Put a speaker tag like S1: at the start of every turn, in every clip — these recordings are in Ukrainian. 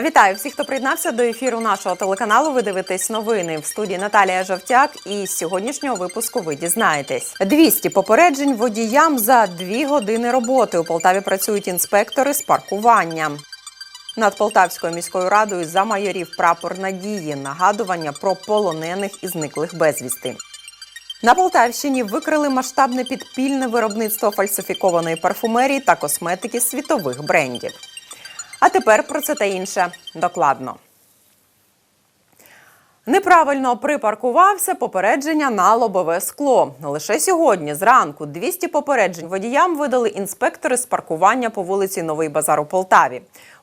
S1: Вітаю всіх, хто приєднався до ефіру нашого телеканалу. Ви дивитесь новини в студії Наталія Жовтяк. І з сьогоднішнього випуску ви дізнаєтесь 200 попереджень водіям за дві години роботи. У Полтаві працюють інспектори з паркування. Над Полтавською міською радою замайорів прапор надії, нагадування про полонених і зниклих безвісти. На Полтавщині викрили масштабне підпільне виробництво фальсифікованої парфумерії та косметики світових брендів. А тепер про це та інше докладно. Неправильно припаркувався попередження на лобове скло. Лише сьогодні зранку 200 попереджень водіям видали інспектори з паркування по вулиці Новий Базар у Полтаві.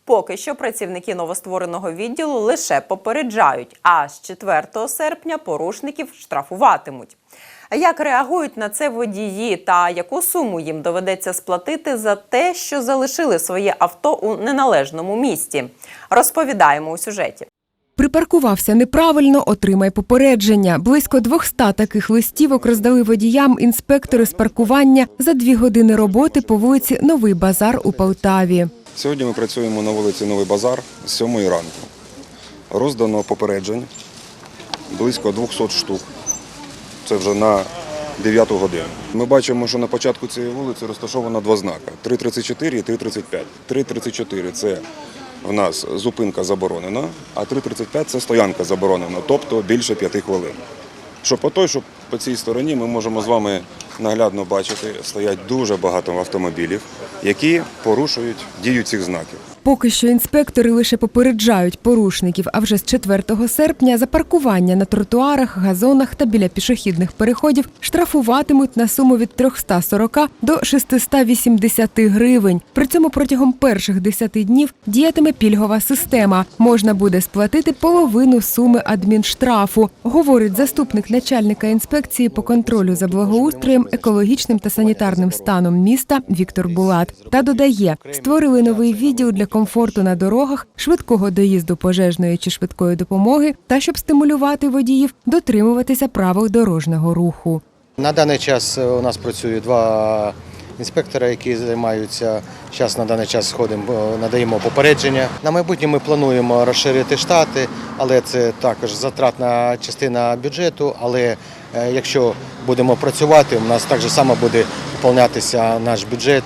S1: Поки що працівники новоствореного відділу лише попереджають, а з 4 серпня порушників штрафуватимуть. Як реагують на це водії та яку суму їм доведеться сплатити за те, що залишили своє авто у неналежному місці? Розповідаємо у сюжеті.
S2: Припаркувався неправильно, отримай попередження. Близько 200 таких листівок роздали водіям інспектори з паркування за дві години роботи по вулиці Новий Базар у Полтаві.
S3: Сьогодні ми працюємо на вулиці Новий Базар з 7 ранку. Роздано попереджень близько 200 штук. Це вже на 9 годину. Ми бачимо, що на початку цієї вулиці розташовано два знака 3.34 і 3.35. 3.34 – це в нас зупинка заборонена, а 3.35 – це стоянка заборонена, тобто більше 5 хвилин. Що по той, що по цій стороні ми можемо з вами наглядно бачити, стоять дуже багато автомобілів, які порушують дію цих знаків.
S2: Поки що інспектори лише попереджають порушників, а вже з 4 серпня за паркування на тротуарах, газонах та біля пішохідних переходів штрафуватимуть на суму від 340 до 680 гривень. При цьому протягом перших 10 днів діятиме пільгова система. Можна буде сплатити половину суми адмінштрафу, говорить заступник начальника інспекції по контролю за благоустроєм, екологічним та санітарним станом міста Віктор Булат. Та додає, створили новий відділ для комфорту на дорогах, швидкого доїзду пожежної чи швидкої допомоги та щоб стимулювати водіїв дотримуватися правил дорожнього руху.
S4: На даний час е, у нас працює два інспектора, які займаються. Зараз на даний час сходимо, е, надаємо попередження. На майбутнє ми плануємо розширити штати, але це також затратна частина бюджету. Але е, якщо будемо працювати, у нас так само буде поповнятися наш бюджет.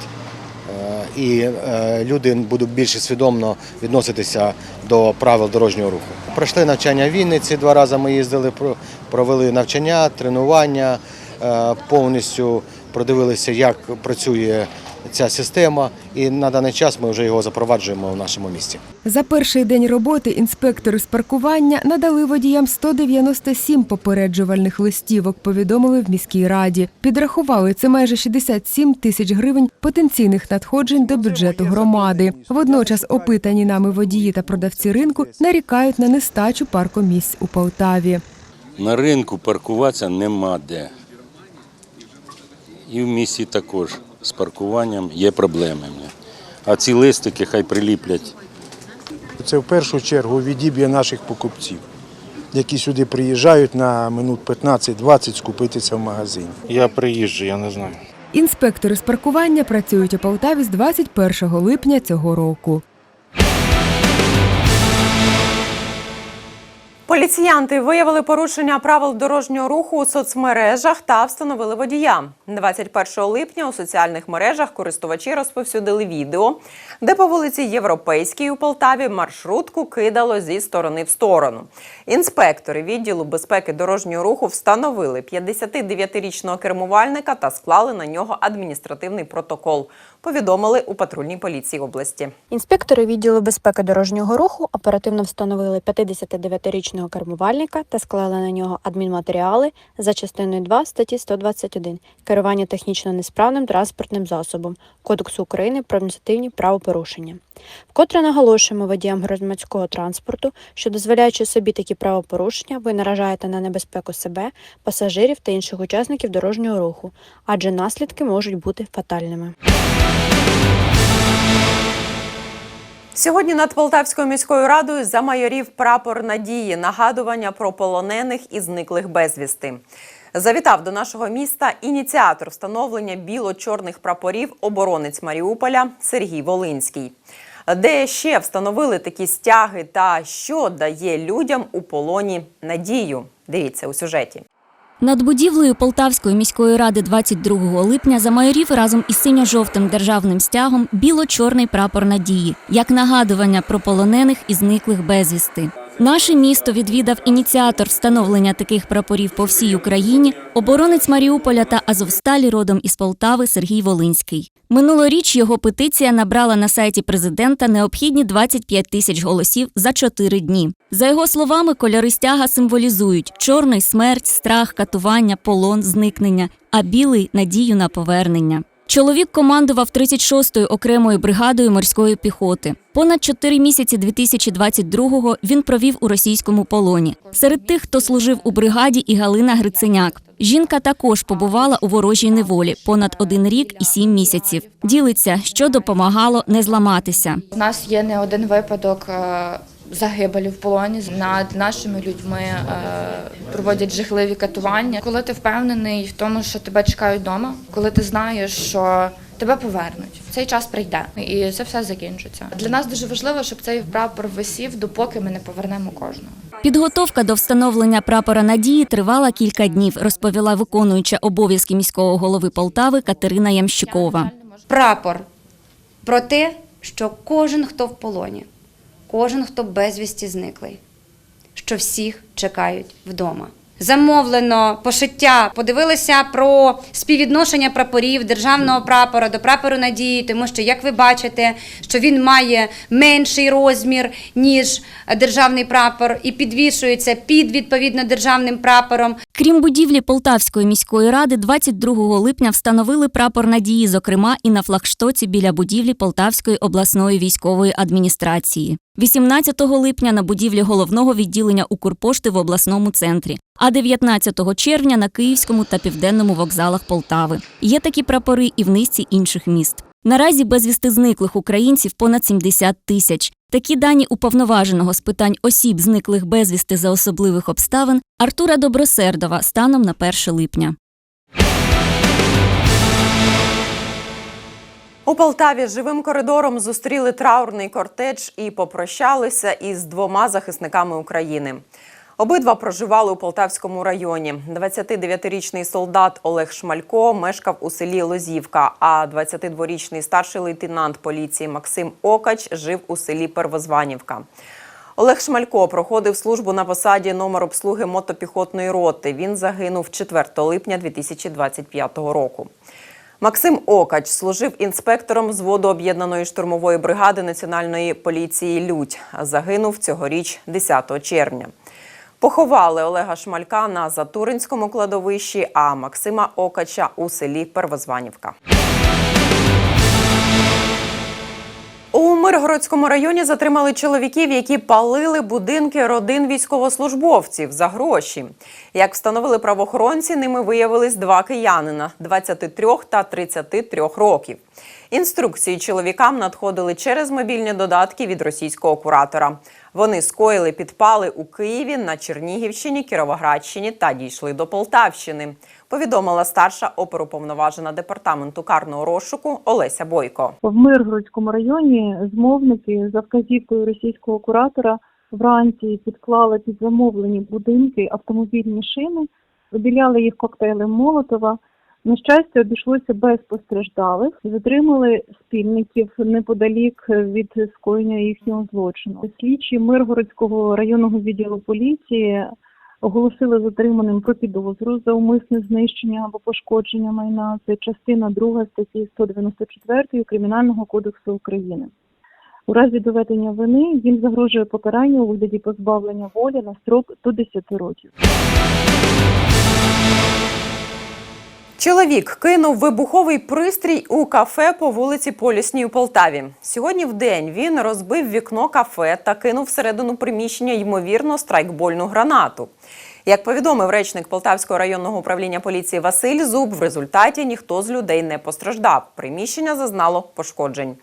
S4: І е, люди будуть більш свідомо відноситися до правил дорожнього руху. Пройшли навчання в Вінниці, два рази ми їздили, про- провели навчання, тренування, е, повністю продивилися, як працює ця система, і на даний час ми вже його запроваджуємо в нашому місті.
S2: За перший день роботи інспектори з паркування надали водіям 197 попереджувальних листівок, повідомили в міській раді. Підрахували це майже 67 тисяч гривень потенційних надходжень до бюджету громади. Водночас опитані нами водії та продавці ринку нарікають на нестачу паркомісць у Полтаві.
S5: На ринку паркуватися нема де. І в місті також з паркуванням є проблеми. А ці листики хай приліплять.
S6: Це в першу чергу відіб'є наших покупців, які сюди приїжджають на минут 15-20 скупитися в магазині.
S7: Я приїжджу, я не знаю.
S2: Інспектори з паркування працюють у Полтаві з 21 липня цього року.
S1: Поліціянти виявили порушення правил дорожнього руху у соцмережах та встановили водія. 21 липня у соціальних мережах користувачі розповсюдили відео, де по вулиці Європейській у Полтаві маршрутку кидало зі сторони в сторону. Інспектори відділу безпеки дорожнього руху встановили 59-річного кермувальника та склали на нього адміністративний протокол. Повідомили у патрульній поліції області.
S8: Інспектори відділу безпеки дорожнього руху оперативно встановили 59-річного кермувальника та склали на нього адмінматеріали за частиною 2 статті 121 керування технічно несправним транспортним засобом Кодексу України про адміністративні правопорушення. Вкотре наголошуємо водіям громадського транспорту, що дозволяючи собі такі правопорушення, ви наражаєте на небезпеку себе, пасажирів та інших учасників дорожнього руху, адже наслідки можуть бути фатальними.
S1: Сьогодні над Полтавською міською радою замайорів прапор надії, нагадування про полонених і зниклих безвісти. Завітав до нашого міста ініціатор встановлення біло-чорних прапорів, оборонець Маріуполя Сергій Волинський. Де ще встановили такі стяги та що дає людям у полоні надію? Дивіться у сюжеті.
S9: Над будівлею Полтавської міської ради 22 липня замайорів разом із синьо-жовтим державним стягом біло-чорний прапор надії, як нагадування про полонених і зниклих безвісти. Наше місто відвідав ініціатор встановлення таких прапорів по всій Україні, оборонець Маріуполя та Азовсталі родом із Полтави Сергій Волинський. Минулоріч його петиція набрала на сайті президента необхідні 25 тисяч голосів за 4 дні. За його словами, кольори стяга символізують чорний смерть, страх, катування, полон, зникнення, а білий надію на повернення. Чоловік командував 36-ю окремою бригадою морської піхоти. Понад 4 місяці 2022-го він провів у російському полоні. Серед тих, хто служив у бригаді, і Галина Гриценяк. Жінка також побувала у ворожій неволі понад один рік і сім місяців. Ділиться, що допомагало не зламатися.
S10: У нас є не один випадок е, загибелі в полоні. Над нашими людьми е, проводять жахливі катування. Коли ти впевнений в тому, що тебе чекають вдома, коли ти знаєш, що тебе повернуть, цей час прийде, і це все закінчиться. Для нас дуже важливо, щоб цей прапор висів, допоки ми не повернемо кожного.
S9: Підготовка до встановлення прапора надії тривала кілька днів, розповіла виконуюча обов'язки міського голови Полтави Катерина Ямщикова.
S11: прапор про те, що кожен, хто в полоні, кожен, хто безвісті зниклий, що всіх чекають вдома. Замовлено пошиття, подивилися про співвідношення прапорів державного прапора до прапору надії, тому що, як ви бачите, що він має менший розмір ніж державний прапор, і підвішується під відповідно державним прапором.
S9: Крім будівлі Полтавської міської ради, 22 липня встановили прапор надії, зокрема і на флагштоці біля будівлі Полтавської обласної військової адміністрації. 18 липня на будівлі головного відділення Укрпошти в обласному центрі, а 19 червня на Київському та Південному вокзалах Полтави. Є такі прапори і в низці інших міст. Наразі безвісти зниклих українців понад 70 тисяч. Такі дані уповноваженого з питань осіб, зниклих безвісти за особливих обставин Артура Добросердова станом на 1 липня.
S1: У Полтаві живим коридором зустріли траурний кортедж і попрощалися із двома захисниками України. Обидва проживали у Полтавському районі. 29-річний солдат Олег Шмалько мешкав у селі Лозівка, а 22-річний старший лейтенант поліції Максим Окач жив у селі Первозванівка. Олег Шмалько проходив службу на посаді номер обслуги мотопіхотної роти. Він загинув 4 липня 2025 року. Максим Окач служив інспектором взводу об'єднаної штурмової бригади Національної поліції Людь. Загинув цьогоріч 10 червня. Поховали Олега Шмалька на Затуринському кладовищі, а Максима Окача у селі Первозванівка. У Миргородському районі затримали чоловіків, які палили будинки родин військовослужбовців за гроші. Як встановили правоохоронці, ними виявились два киянина 23 та 33 років. Інструкції чоловікам надходили через мобільні додатки від російського куратора. Вони скоїли підпали у Києві, на Чернігівщині, Кіровоградщині та дійшли до Полтавщини. Повідомила старша оперуповноважена департаменту карного розшуку Олеся Бойко.
S12: В Миргородському районі змовники за вказівкою російського куратора вранці підклали під замовлені будинки автомобільні шини, обіляли їх коктейлем Молотова. На щастя, обійшлося без постраждалих. Затримали спільників неподалік від скоєння їхнього злочину. Слідчі Миргородського районного відділу поліції оголосили затриманим про підозру за умисне знищення або пошкодження майна. Це частина 2 статті 194 Кримінального кодексу України. У разі доведення вини їм загрожує покарання у вигляді позбавлення волі на строк до 10 років.
S1: Чоловік кинув вибуховий пристрій у кафе по вулиці Полісній у Полтаві. Сьогодні в день він розбив вікно кафе та кинув всередину приміщення ймовірно страйкбольну гранату. Як повідомив речник Полтавського районного управління поліції Василь Зуб, в результаті ніхто з людей не постраждав. Приміщення зазнало пошкоджень.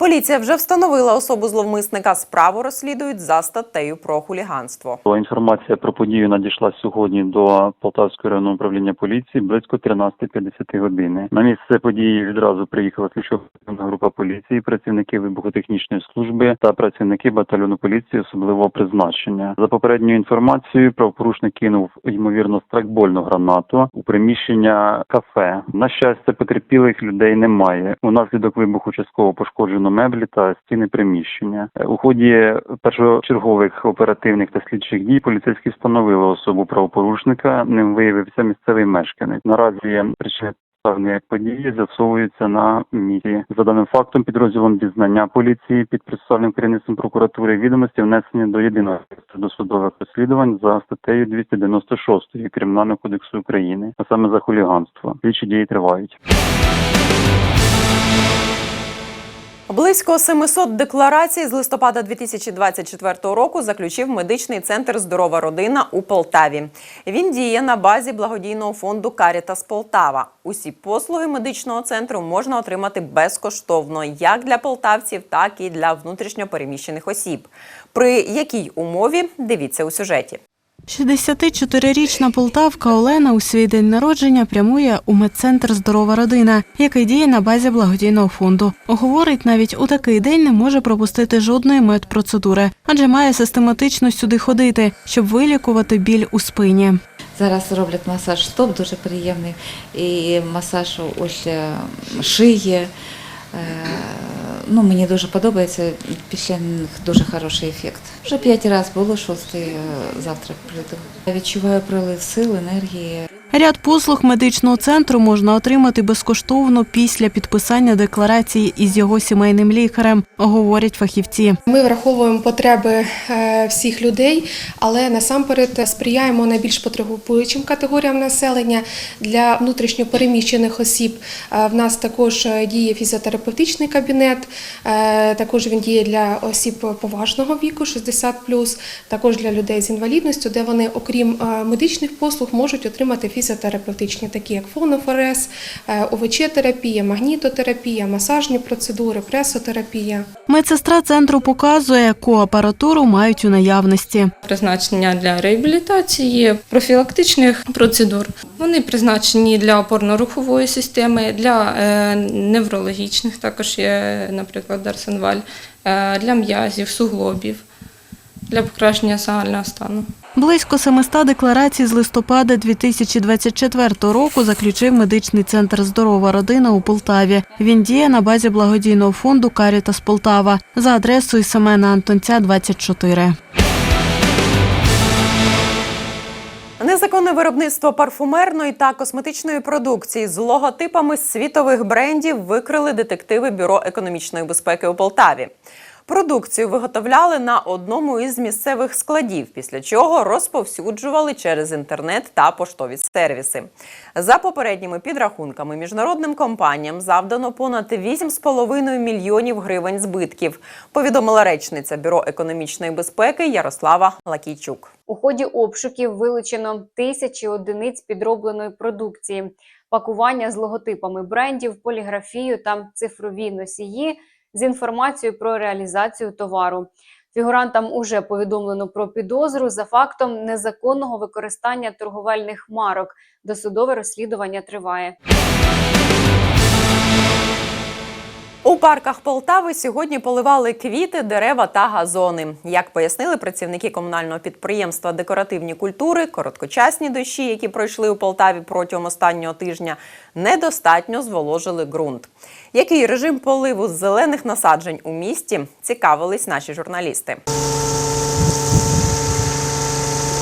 S1: Поліція вже встановила особу зловмисника. Справу розслідують за статтею про хуліганство.
S13: Інформація про подію надійшла сьогодні до Полтавського районного управління поліції близько 13.50 години. На місце події відразу приїхала слідчо-оперативна група поліції, працівники вибухотехнічної служби та працівники батальйону поліції особливого призначення. За попередньою інформацією, правопорушник кинув ймовірно страйкбольну гранату у приміщення кафе. На щастя, потерпілих людей немає. Унаслідок вибуху частково пошкоджено меблі та стіни приміщення. Е, У ході першочергових оперативних та слідчих дій поліцейські встановили особу правопорушника. Ним виявився місцевий мешканець. Наразі причини Певні події з'ясовуються на місці. За даним фактом, підрозділом дізнання поліції під процесуальним керівництвом прокуратури відомості внесені до єдиного досудових розслідувань за статтею 296 Кримінального кодексу України, а саме за хуліганство. Слідчі дії тривають.
S1: Близько 700 декларацій з листопада 2024 року заключив медичний центр Здорова родина у Полтаві. Він діє на базі благодійного фонду Карітас Полтава. Усі послуги медичного центру можна отримати безкоштовно як для полтавців, так і для внутрішньопереміщених осіб. При якій умові дивіться у сюжеті.
S14: 64-річна полтавка Олена у свій день народження прямує у медцентр Здорова родина, який діє на базі благодійного фонду. Говорить, навіть у такий день не може пропустити жодної медпроцедури, адже має систематично сюди ходити, щоб вилікувати біль у спині.
S15: Зараз роблять масаж стоп, дуже приємний, і масаж ось е, шиї. Ну, мені дуже подобається, після них дуже хороший ефект. Вже п'ять разів було, шостий е, завтра прийду. Я відчуваю прилив сил, енергії.
S14: Ряд послуг медичного центру можна отримати безкоштовно після підписання декларації із його сімейним лікарем, говорять фахівці.
S16: Ми враховуємо потреби е, всіх людей, але насамперед сприяємо найбільш потребуючим категоріям населення для внутрішньо переміщених осіб. Е, В нас також е, діє фізіотерапевтичний кабінет, також він діє для осіб поважного віку, 60+, також для людей з інвалідністю, де вони, окрім медичних послуг, можуть отримати фізіотерапевтичні, такі як фонофорез, е, ОВЧ-терапія, магнітотерапія, масажні процедури, пресотерапія.
S14: Медсестра центру показує, яку апаратуру мають у наявності.
S17: призначення для реабілітації, профілактичних процедур. Вони призначені для опорно-рухової системи, для е, неврологічних, також є, наприклад, Дарсенваль, е, для м'язів, суглобів, для покращення загального стану.
S14: Близько 700 декларацій з листопада 2024 року заключив медичний центр Здорова родина у Полтаві. Він діє на базі благодійного фонду Карітас Полтава за адресою Семена Антонця, 24.
S1: Незаконне виробництво парфумерної та косметичної продукції з логотипами світових брендів викрили детективи Бюро економічної безпеки у Полтаві. Продукцію виготовляли на одному із місцевих складів, після чого розповсюджували через інтернет та поштові сервіси. За попередніми підрахунками міжнародним компаніям завдано понад 8,5 мільйонів гривень збитків. Повідомила речниця Бюро економічної безпеки Ярослава Лакійчук.
S18: У ході обшуків вилучено тисячі одиниць підробленої продукції, пакування з логотипами брендів, поліграфію та цифрові носії з інформацією про реалізацію товару. Фігурантам уже повідомлено про підозру за фактом незаконного використання торговельних марок. Досудове розслідування триває.
S1: У парках Полтави сьогодні поливали квіти, дерева та газони. Як пояснили працівники комунального підприємства Декоративні культури, короткочасні дощі, які пройшли у Полтаві протягом останнього тижня, недостатньо зволожили ґрунт. Який режим поливу зелених насаджень у місті цікавились наші журналісти.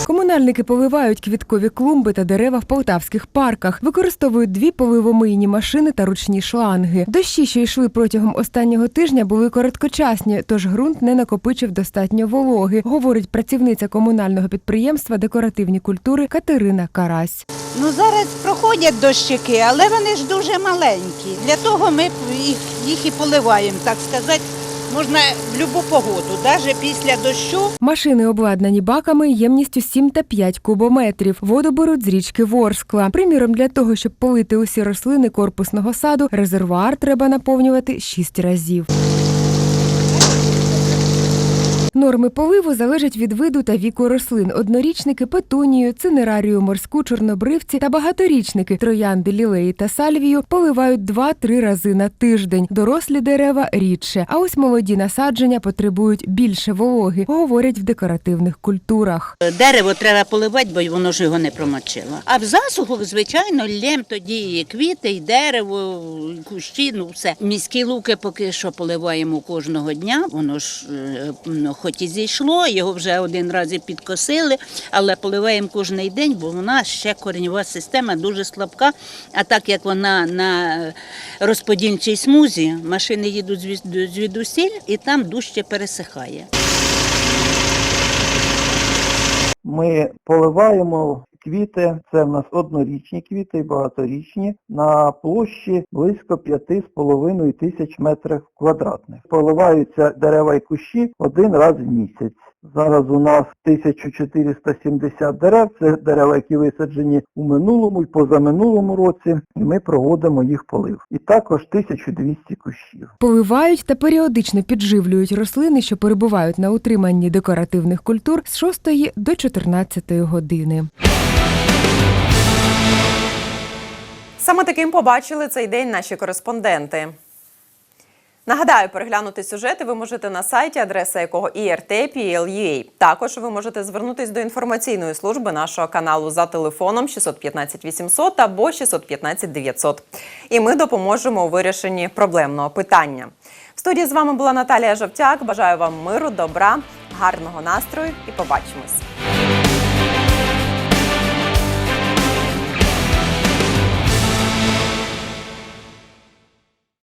S2: Комунальники поливають квіткові клумби та дерева в полтавських парках, використовують дві поливомийні машини та ручні шланги. Дощі, що йшли протягом останнього тижня, були короткочасні, тож ґрунт не накопичив достатньо вологи, говорить працівниця комунального підприємства декоративні культури Катерина Карась.
S19: Ну зараз проходять дощики, але вони ж дуже маленькі. Для того ми їх, їх і поливаємо, так сказати. Можна в будь-яку погоду, навіть після дощу.
S2: Машини обладнані баками ємністю 7 та 5 кубометрів. Воду беруть з річки Ворскла. Приміром, для того, щоб полити усі рослини корпусного саду, резервуар треба наповнювати 6 разів. Норми поливу залежать від виду та віку рослин. Однорічники петунію, цинерарію морську, чорнобривці та багаторічники троянди, лілеї та сальвію поливають 2-3 рази на тиждень. Дорослі дерева рідше. А ось молоді насадження потребують більше вологи, говорять в декоративних культурах.
S20: Дерево треба поливати, бо воно ж його не промочило. А в засуху, звичайно, лєм тоді і квіти, і дерево, і кущі, ну все. Міські луки поки що поливаємо кожного дня. Воно ж е, ну, хоч і зійшло, його вже один раз підкосили, але поливаємо кожен день, бо вона ще коренева система дуже слабка. А так як вона на розподільчій смузі, машини їдуть звід- звідусіль і там дужче пересихає.
S21: Ми поливаємо квіти, це в нас однорічні квіти і багаторічні, на площі близько 5,5 тисяч метрів квадратних. Поливаються дерева і кущі один раз в місяць. Зараз у нас 1470 дерев, це дерева, які висаджені у минулому і позаминулому році, і ми проводимо їх полив. І також 1200 кущів.
S2: Поливають та періодично підживлюють рослини, що перебувають на утриманні декоративних культур з 6 до 14 години.
S1: Саме таким побачили цей день наші кореспонденти. Нагадаю, переглянути сюжети ви можете на сайті, адреса якого IRT.PL.UA. Також ви можете звернутись до інформаційної служби нашого каналу за телефоном 615 800 або 615 900. І ми допоможемо у вирішенні проблемного питання. В студії з вами була Наталія Жовтяк. Бажаю вам миру, добра, гарного настрою і побачимось.